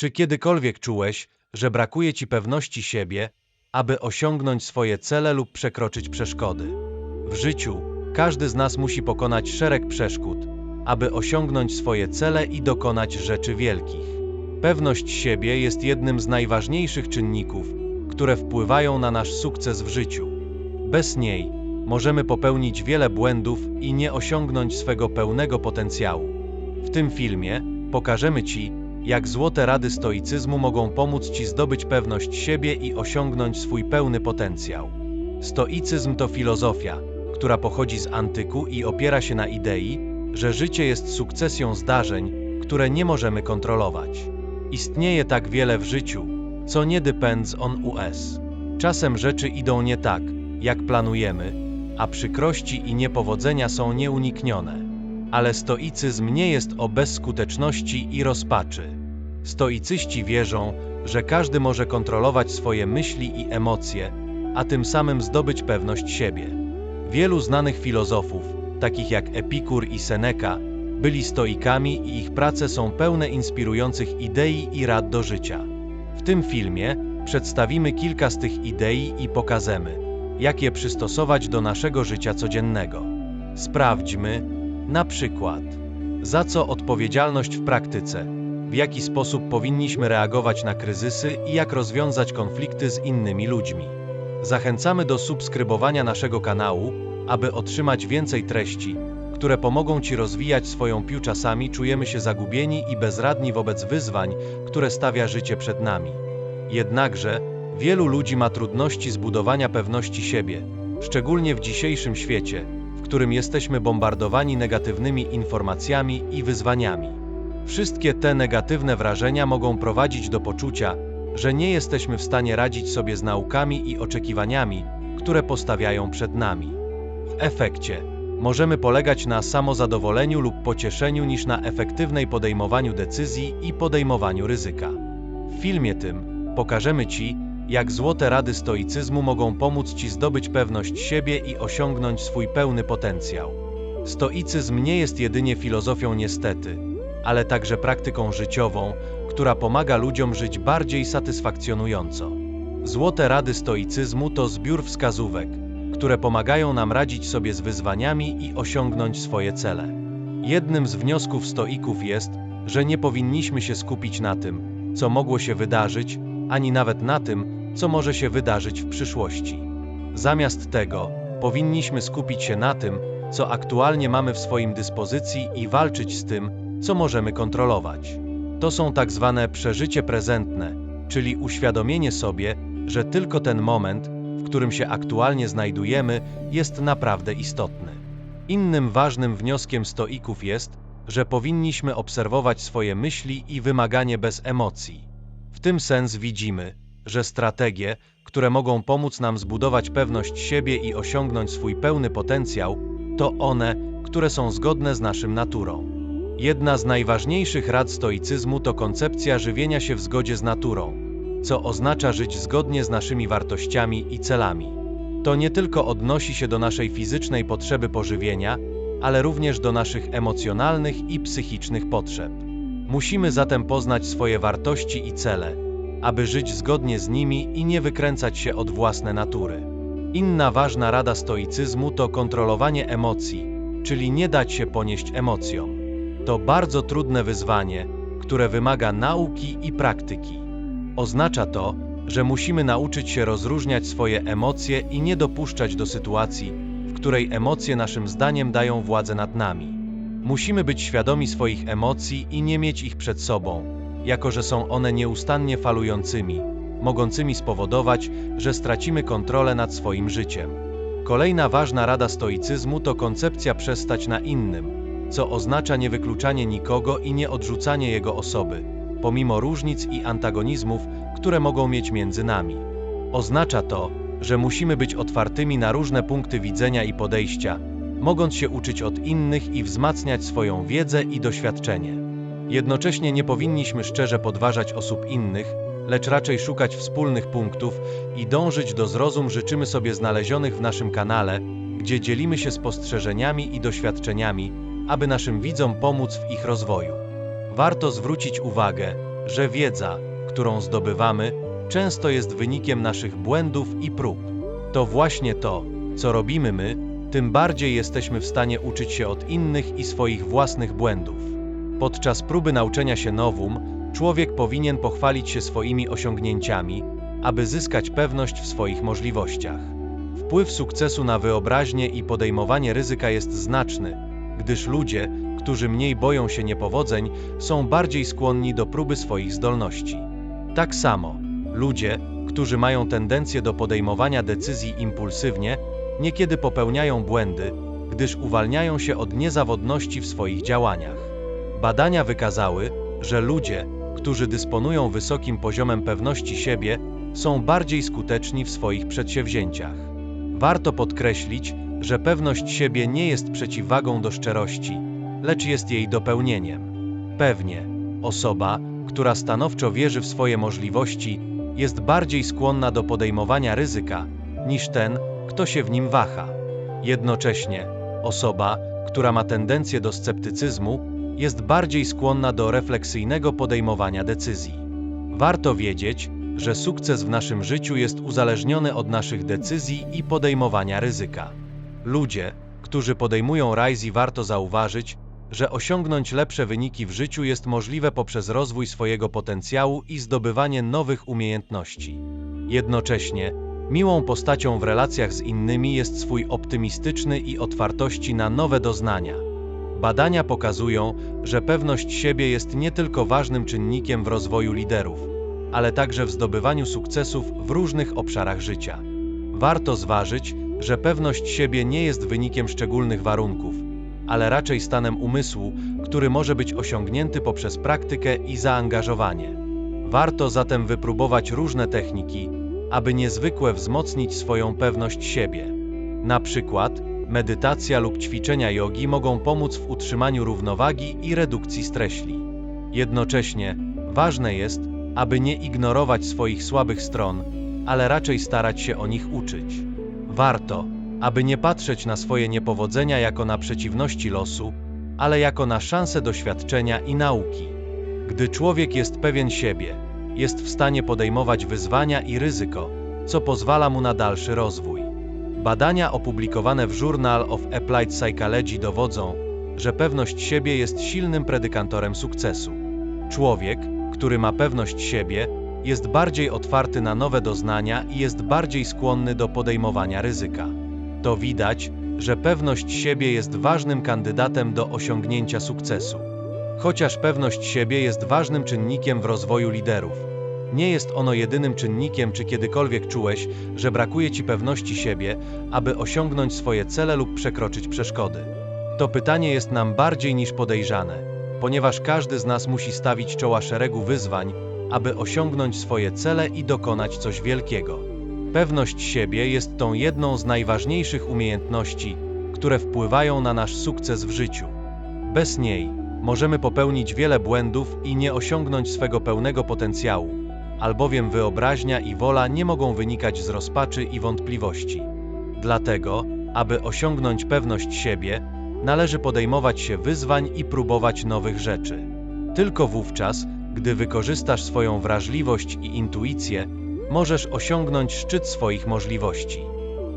Czy kiedykolwiek czułeś, że brakuje ci pewności siebie, aby osiągnąć swoje cele lub przekroczyć przeszkody? W życiu każdy z nas musi pokonać szereg przeszkód, aby osiągnąć swoje cele i dokonać rzeczy wielkich. Pewność siebie jest jednym z najważniejszych czynników, które wpływają na nasz sukces w życiu. Bez niej możemy popełnić wiele błędów i nie osiągnąć swego pełnego potencjału. W tym filmie pokażemy Ci, jak złote rady stoicyzmu mogą pomóc Ci zdobyć pewność siebie i osiągnąć swój pełny potencjał. Stoicyzm to filozofia, która pochodzi z antyku i opiera się na idei, że życie jest sukcesją zdarzeń, które nie możemy kontrolować. Istnieje tak wiele w życiu, co nie depends on us. Czasem rzeczy idą nie tak, jak planujemy, a przykrości i niepowodzenia są nieuniknione. Ale stoicyzm nie jest o bezskuteczności i rozpaczy. Stoicyści wierzą, że każdy może kontrolować swoje myśli i emocje, a tym samym zdobyć pewność siebie. Wielu znanych filozofów, takich jak Epikur i Seneca, byli stoikami i ich prace są pełne inspirujących idei i rad do życia. W tym filmie przedstawimy kilka z tych idei i pokażemy, jak je przystosować do naszego życia codziennego. Sprawdźmy, na przykład, za co odpowiedzialność w praktyce, w jaki sposób powinniśmy reagować na kryzysy i jak rozwiązać konflikty z innymi ludźmi. Zachęcamy do subskrybowania naszego kanału, aby otrzymać więcej treści, które pomogą Ci rozwijać swoją pił. Czasami czujemy się zagubieni i bezradni wobec wyzwań, które stawia życie przed nami. Jednakże, wielu ludzi ma trudności z budowania pewności siebie, szczególnie w dzisiejszym świecie, w którym jesteśmy bombardowani negatywnymi informacjami i wyzwaniami. Wszystkie te negatywne wrażenia mogą prowadzić do poczucia, że nie jesteśmy w stanie radzić sobie z naukami i oczekiwaniami, które postawiają przed nami. W efekcie, możemy polegać na samozadowoleniu lub pocieszeniu niż na efektywnej podejmowaniu decyzji i podejmowaniu ryzyka. W filmie tym pokażemy Ci, jak złote rady stoicyzmu mogą pomóc Ci zdobyć pewność siebie i osiągnąć swój pełny potencjał. Stoicyzm nie jest jedynie filozofią niestety, ale także praktyką życiową, która pomaga ludziom żyć bardziej satysfakcjonująco. Złote rady stoicyzmu to zbiór wskazówek, które pomagają nam radzić sobie z wyzwaniami i osiągnąć swoje cele. Jednym z wniosków stoików jest, że nie powinniśmy się skupić na tym, co mogło się wydarzyć, ani nawet na tym, co może się wydarzyć w przyszłości. Zamiast tego, powinniśmy skupić się na tym, co aktualnie mamy w swoim dyspozycji i walczyć z tym, co możemy kontrolować. To są tak zwane przeżycie prezentne, czyli uświadomienie sobie, że tylko ten moment, w którym się aktualnie znajdujemy, jest naprawdę istotny. Innym ważnym wnioskiem stoików jest, że powinniśmy obserwować swoje myśli i wymaganie bez emocji. W tym sens widzimy, że strategie, które mogą pomóc nam zbudować pewność siebie i osiągnąć swój pełny potencjał, to one, które są zgodne z naszą naturą. Jedna z najważniejszych rad stoicyzmu to koncepcja żywienia się w zgodzie z naturą, co oznacza żyć zgodnie z naszymi wartościami i celami. To nie tylko odnosi się do naszej fizycznej potrzeby pożywienia, ale również do naszych emocjonalnych i psychicznych potrzeb. Musimy zatem poznać swoje wartości i cele, aby żyć zgodnie z nimi i nie wykręcać się od własnej natury. Inna ważna rada stoicyzmu to kontrolowanie emocji, czyli nie dać się ponieść emocjom. To bardzo trudne wyzwanie, które wymaga nauki i praktyki. Oznacza to, że musimy nauczyć się rozróżniać swoje emocje i nie dopuszczać do sytuacji, w której emocje naszym zdaniem dają władzę nad nami. Musimy być świadomi swoich emocji i nie mieć ich przed sobą, jako że są one nieustannie falującymi, mogącymi spowodować, że stracimy kontrolę nad swoim życiem. Kolejna ważna rada stoicyzmu to koncepcja przestać na innym, co oznacza niewykluczanie nikogo i nie odrzucanie jego osoby, pomimo różnic i antagonizmów, które mogą mieć między nami. Oznacza to, że musimy być otwartymi na różne punkty widzenia i podejścia, mogąc się uczyć od innych i wzmacniać swoją wiedzę i doświadczenie. Jednocześnie nie powinniśmy szczerze podważać osób innych, lecz raczej szukać wspólnych punktów i dążyć do zrozum życzymy sobie znalezionych w naszym kanale, gdzie dzielimy się spostrzeżeniami i doświadczeniami, aby naszym widzom pomóc w ich rozwoju. Warto zwrócić uwagę, że wiedza, którą zdobywamy, często jest wynikiem naszych błędów i prób. To właśnie to, co robimy my, tym bardziej jesteśmy w stanie uczyć się od innych i swoich własnych błędów. Podczas próby nauczenia się nowum, człowiek powinien pochwalić się swoimi osiągnięciami, aby zyskać pewność w swoich możliwościach. Wpływ sukcesu na wyobraźnię i podejmowanie ryzyka jest znaczny, gdyż ludzie, którzy mniej boją się niepowodzeń, są bardziej skłonni do próby swoich zdolności. Tak samo, ludzie, którzy mają tendencję do podejmowania decyzji impulsywnie, niekiedy popełniają błędy, gdyż uwalniają się od niezawodności w swoich działaniach. Badania wykazały, że ludzie, którzy dysponują wysokim poziomem pewności siebie, są bardziej skuteczni w swoich przedsięwzięciach. Warto podkreślić, że pewność siebie nie jest przeciwwagą do szczerości, lecz jest jej dopełnieniem. Pewnie, osoba, która stanowczo wierzy w swoje możliwości, jest bardziej skłonna do podejmowania ryzyka niż ten, kto się w nim waha. Jednocześnie, osoba, która ma tendencję do sceptycyzmu, jest bardziej skłonna do refleksyjnego podejmowania decyzji. Warto wiedzieć, że sukces w naszym życiu jest uzależniony od naszych decyzji i podejmowania ryzyka. Ludzie, którzy podejmują Rise warto zauważyć, że osiągnąć lepsze wyniki w życiu jest możliwe poprzez rozwój swojego potencjału i zdobywanie nowych umiejętności. Jednocześnie, miłą postacią w relacjach z innymi jest swój optymistyczny i otwartości na nowe doznania. Badania pokazują, że pewność siebie jest nie tylko ważnym czynnikiem w rozwoju liderów, ale także w zdobywaniu sukcesów w różnych obszarach życia. Warto zważyć, że pewność siebie nie jest wynikiem szczególnych warunków, ale raczej stanem umysłu, który może być osiągnięty poprzez praktykę i zaangażowanie. Warto zatem wypróbować różne techniki, aby niezwykle wzmocnić swoją pewność siebie. Na przykład, medytacja lub ćwiczenia jogi mogą pomóc w utrzymaniu równowagi i redukcji streśli. Jednocześnie, ważne jest, aby nie ignorować swoich słabych stron, ale raczej starać się o nich uczyć. Warto, aby nie patrzeć na swoje niepowodzenia jako na przeciwności losu, ale jako na szansę doświadczenia i nauki. Gdy człowiek jest pewien siebie, jest w stanie podejmować wyzwania i ryzyko, co pozwala mu na dalszy rozwój. Badania opublikowane w Journal of Applied Psychology dowodzą, że pewność siebie jest silnym predykantorem sukcesu. Człowiek, który ma pewność siebie, jest bardziej otwarty na nowe doznania i jest bardziej skłonny do podejmowania ryzyka. To widać, że pewność siebie jest ważnym kandydatem do osiągnięcia sukcesu. Chociaż pewność siebie jest ważnym czynnikiem w rozwoju liderów, nie jest ono jedynym czynnikiem, czy kiedykolwiek czułeś, że brakuje ci pewności siebie, aby osiągnąć swoje cele lub przekroczyć przeszkody. To pytanie jest nam bardziej niż podejrzane, ponieważ każdy z nas musi stawić czoła szeregu wyzwań, aby osiągnąć swoje cele i dokonać coś wielkiego. Pewność siebie jest tą jedną z najważniejszych umiejętności, które wpływają na nasz sukces w życiu. Bez niej możemy popełnić wiele błędów i nie osiągnąć swego pełnego potencjału, albowiem wyobraźnia i wola nie mogą wynikać z rozpaczy i wątpliwości. Dlatego, aby osiągnąć pewność siebie, należy podejmować się wyzwań i próbować nowych rzeczy. Tylko wówczas, gdy wykorzystasz swoją wrażliwość i intuicję, możesz osiągnąć szczyt swoich możliwości.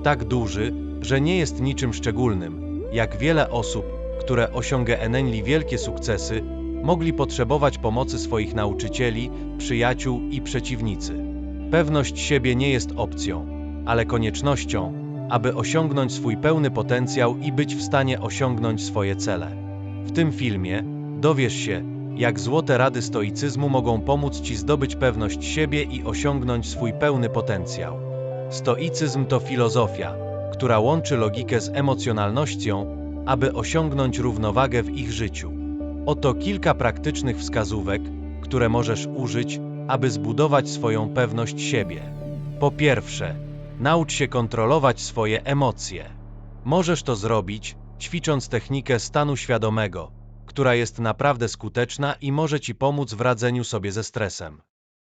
Tak duży, że nie jest niczym szczególnym, jak wiele osób, które osiągnęli wielkie sukcesy, mogli potrzebować pomocy swoich nauczycieli, przyjaciół i przeciwnicy. Pewność siebie nie jest opcją, ale koniecznością, aby osiągnąć swój pełny potencjał i być w stanie osiągnąć swoje cele. W tym filmie dowiesz się, jak złote rady stoicyzmu mogą pomóc Ci zdobyć pewność siebie i osiągnąć swój pełny potencjał. Stoicyzm to filozofia, która łączy logikę z emocjonalnością, aby osiągnąć równowagę w ich życiu. Oto kilka praktycznych wskazówek, które możesz użyć, aby zbudować swoją pewność siebie. Po pierwsze, naucz się kontrolować swoje emocje. Możesz to zrobić, ćwicząc technikę stanu świadomego, która jest naprawdę skuteczna i może Ci pomóc w radzeniu sobie ze stresem.